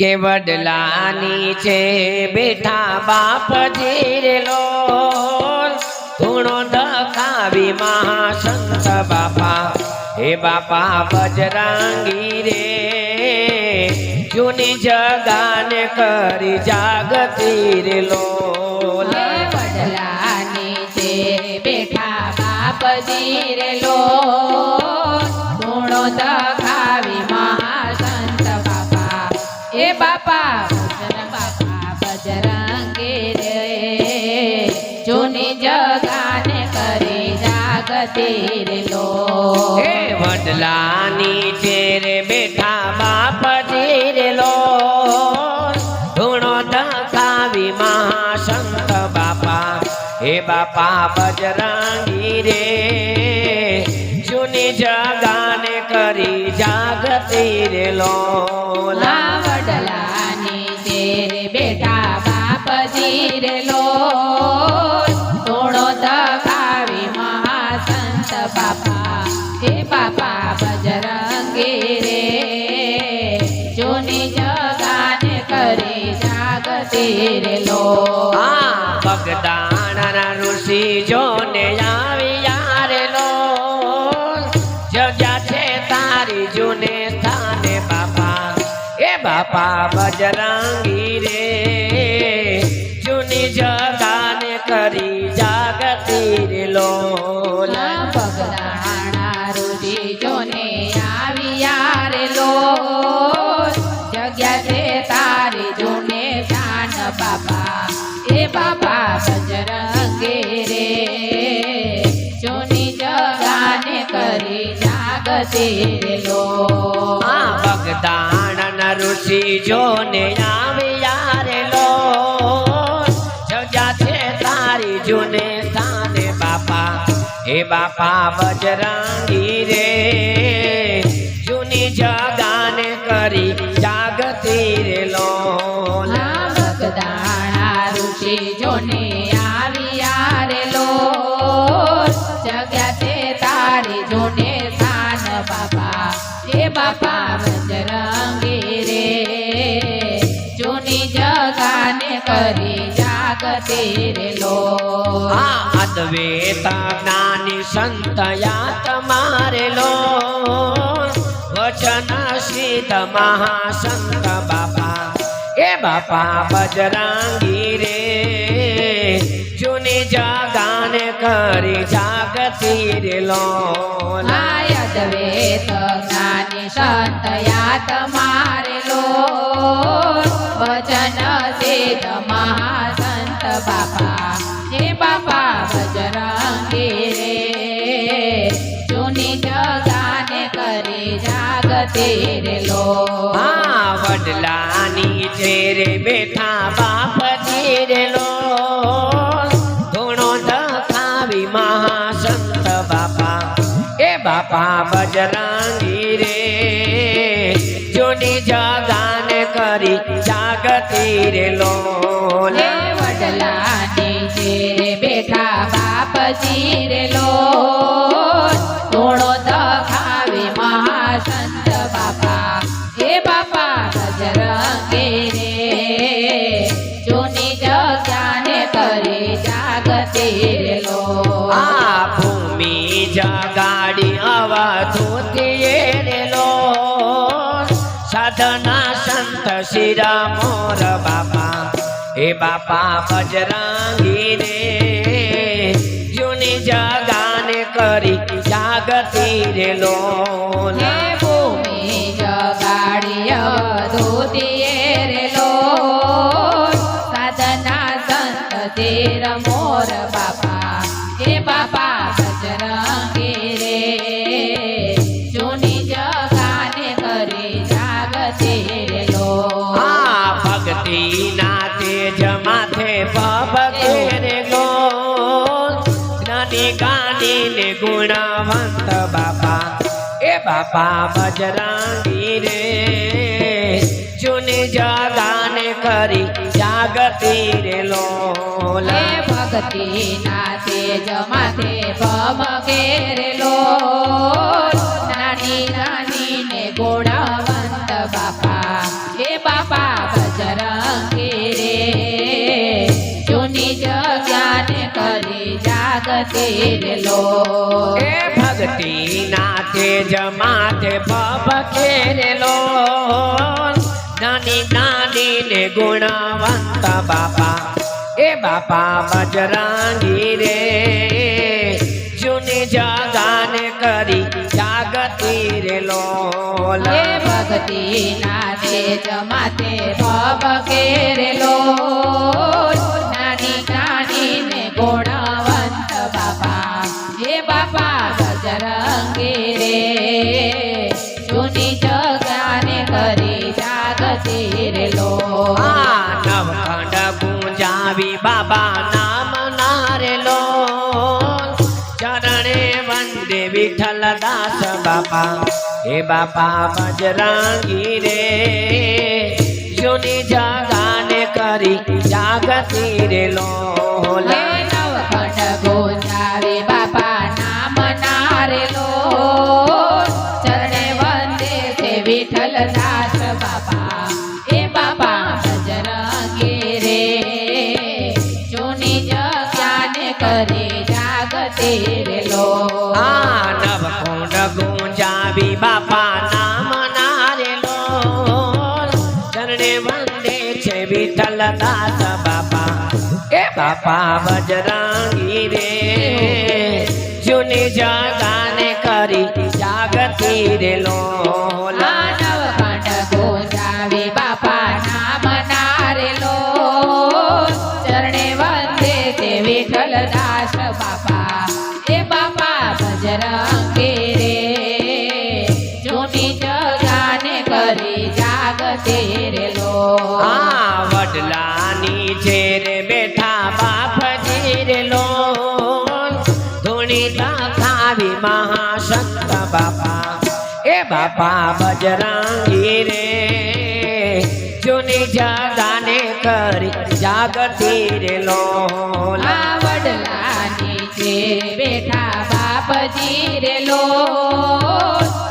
કે વડલાની છે? બેઠા બાપ જીરેલો. ધૂણો દખાવી મહાસંત બાપા. હે બાપા, બજરાંગી રે. જૂની જગાને કરી જાગતી રે લો વડલાની છે? બેઠા બાપ જીરેલો. ધૂણો દખાવી બાપા બાપા બજરંગે રે જૂની જગાને કરી જાગતી રે લો હે વડલાની ચેરે બેઠા બાપ જીરેલો ધૂણો દખાવી મહાસંત બાપા હે બાપા બજરાંગી રે જૂની જગાને કરી જાગતી રે લોલ બગદાણા ઋષિ જોને આવી યારે લો. જગ્યા છે તારી જૂને સ્થાને બાપા. એ બાપા બજરંગી જાગતે રે લો. આ બગદાણા ઋષિ જોને આવી યારે લોલ જગ્યા છે તારી જૂને સ્થાને બાપા. હે બાપા, બજરંગી રે. જૂની જગાને કરી જાગતે રે લો આ અદ્વૈત જ્ઞાની સંતયા તમારે લો વચન સિદ્ધ મહાસંત બાપા એ બાપા બજરાંગી રે જૂની જાગાન કરી જાગતી રે લો આયદ વેદ જ્ઞાની સંત યા મારે લો. વચન સેદ મહાસંત બાપા જે બાપા બજરંગે રે જૂની જગાને કરી જાગતી રે લો હા વડલાની ચેરે બેઠા બાપ જીરેલો ધૂણો બાપા બજરાંગી રે. જૂની જગાન કરી જાગતી રે લોલ. લે વડલાની જે બેઠા બાપજી રે લો થોડો દખાવે મહાસંત બાપા. હે બાપા બજરંગે રે. જોની જગ્યાને કરે જાગતે રે લો આ ભૂમિ જગાડી અવધૂતીએ રે રેલો સાધના સંત શિરા મોર બાપા હે બાપા બજરાંગી રે જૂની જગાને કરી જાગતી રે હે બાપા બજરાંગી રે જૂની જગાન કરી જાગતી રે લોલ. ભક્તિ ના તેજ માથે ભમકે રે લો લો એ ના તેજ માથે ભભકે નાની નાની ને ગુણવંત બાપા. એ બાપા બજરાંગી રે. જૂની જગાને કરી જાગતી રે લોલ એ ભક્તિ નાથે જમાતે માથે જાગતી રે લો આ નવખંડ ગુંજાવી બાબા નામ નારેલો. ચરણે વંદે વિઠ્ઠલ દાસ બાપા. હે બાપા બજરાંગી રે. જૂની જગાને કરી જાગતી રે લે કરે જાગતે રે લો આ નવખંડ ગુંજાવી બાપા નામ નારેલો. ચરણે વંદે છે વિઠ્ઠલ દાસ બાપા. એ બાપા બજરાંગી રે. જૂની જગાને કરી જાગતી રે જાગતે આ વડલાની છે રે બેઠા બાપ લોલ ધૂણી ખાવી મહાશક્ત બાપા. એ બાપા બજરાંગી રે. જૂની જગાને કરી જાગતી રે લોલા આ વડલાની છે બેઠા બાપજી રે લો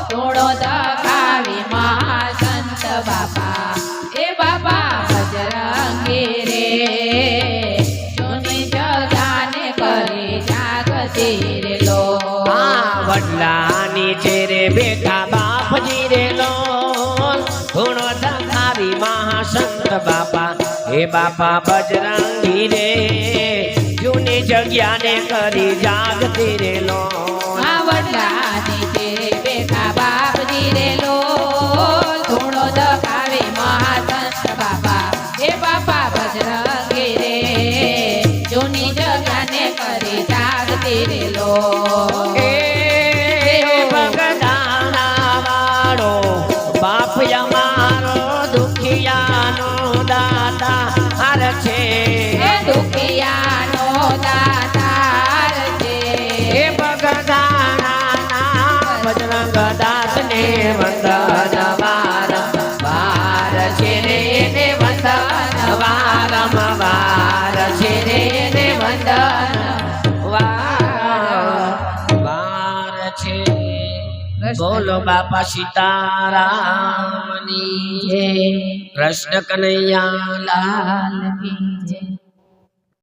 થોડો દખાવી જૂની જગાને કરે જાગતે રે લો આ વડલાની છે રે બેઠા બાપજી રે લોલ ધૂણો દખાવી મહાસંત બાપા. હે બાપા, બજરંગી રે, જૂની જગ્યાને કરી જાગતી રે લોલ দাদা আর ছে બોલો બાપા સીતારામની જય. કૃષ્ણ કનૈયા લાલ જય.